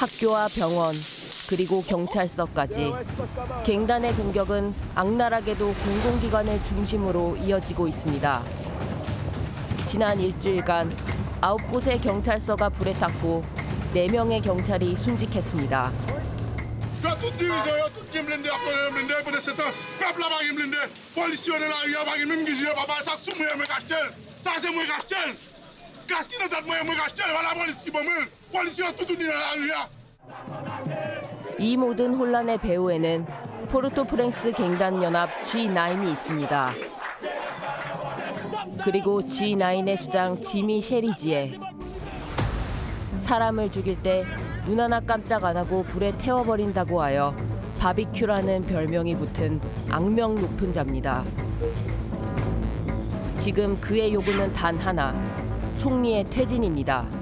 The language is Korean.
학교와 병원 그리고 경찰서까지. 갱단의 공격은 악랄하게도 공공기관을 중심으로 이어지고 있습니다. 지난 일주일간 아홉 곳의 경찰서가 불에 탔고 네 명의 경찰이 순직했습니다. Yo tout dirigeant, yo tout qui blindé, après blindé, pendant ce temps, peuple là pas blindé, policiers de la rue. là. 이 모든 혼란의 배후에는 포르토 프랭스 갱단 연합 G9이 있습니다. 그리고 G9의 수장 지미 셰리지에 사람을 죽일 때 눈 하나 깜짝 안 하고 불에 태워버린다고 하여 바비큐라는 별명이 붙은 악명 높은 자입니다. 지금 그의 요구는 단 하나, 총리의 퇴진입니다.